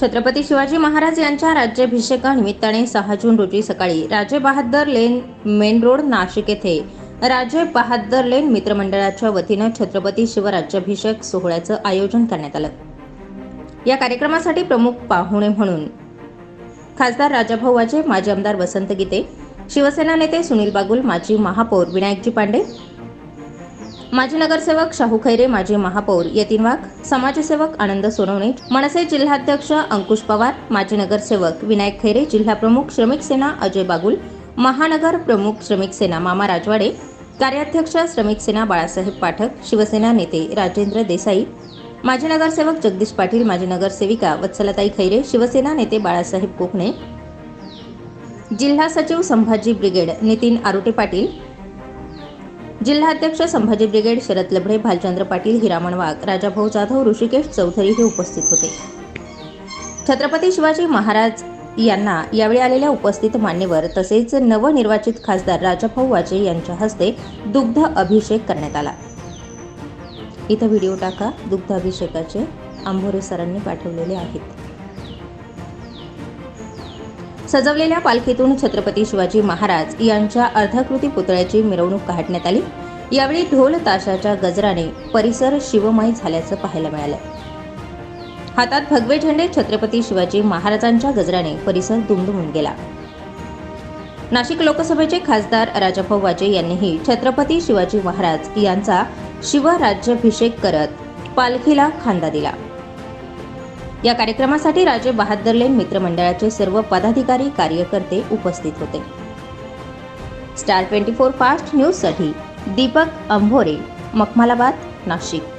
छत्रपती शिवाजी महाराज यांच्या राज्याभिषेकानिमित्ताने सहा जून रोजी सकाळी Raje Bahadur lane main road Nashik येथे राजे बहादर लेन मित्रमंडळाच्या वतीनं छत्रपती शिवराज्याभिषेक सोहळ्याचं आयोजन करण्यात आलं. या कार्यक्रमासाठी प्रमुख पाहुणे म्हणून खासदार राजाभाऊ वाजे माजी आमदार वसंत गीते शिवसेना नेते सुनील बागुल माजी महापौर विनायकजी पांडे माजी नगरसेवक शाहू खैरे माजी महापौर यतीन वाघ समाजसेवक आनंद सोनवणे मनसे जिल्हाध्यक्ष अंकुश पवार माजी नगरसेवक विनायक खैरे जिल्हाप्रमुख श्रमिक सेना अजय बागुल महानगर प्रमुख श्रमिक सेना मामा राजवाडे कार्याध्यक्ष श्रमिक सेना बाळासाहेब पाठक शिवसेना नेते राजेंद्र देसाई माजी नगरसेवक जगदीश पाटील माजी नगरसेविका वत्सलताई खैरे शिवसेना नेते बाळासाहेब कोकणे जिल्हा सचिव संभाजी ब्रिगेड नितीन आरुटे पाटील जिल्हाध्यक्ष संभाजी ब्रिगेड शरद लभडे भालचंद्र पाटील हिरामण वाघ राजाभाऊ जाधव ऋषिकेश चौधरी हे उपस्थित होते. छत्रपती शिवाजी महाराज यांना यावेळी आलेल्या उपस्थित मान्यवर तसेच नवनिर्वाचित खासदार राजाभाऊ वाजे यांच्या हस्ते दुग्ध अभिषेक करण्यात आला. इथं व्हिडिओ टाका. दुग्ध अभिषेकाचे आंभोरे सरांनी पाठवलेले आहेत. सजवलेल्या पालखीतून छत्रपती शिवाजी महाराज यांच्या अर्धाकृती पुतळ्याची मिरवणूक काढण्यात आली. यावेळी ढोल ताशाच्या गजराने परिसर शिवमय झाल्याचं पाहायला मिळालं. हातात भगवे झेंडे छत्रपती शिवाजी महाराजांच्या गजराने परिसर दुमदुमून गेला. नाशिक लोकसभेचे खासदार राजाभाऊ वाजे यांनीही छत्रपती शिवाजी महाराज यांचा शिवराज्याभिषेक करत पालखीला खांदा दिला. या कार्यक्रमासाठी राजे बहादर लेन मित्रमंडळाचे सर्व पदाधिकारी कार्यकर्ते उपस्थित होते. स्टार ट्वेंटी फोर फास्ट न्यूजसाठी दीपक अंभोरे मखमालाबाद नाशिक.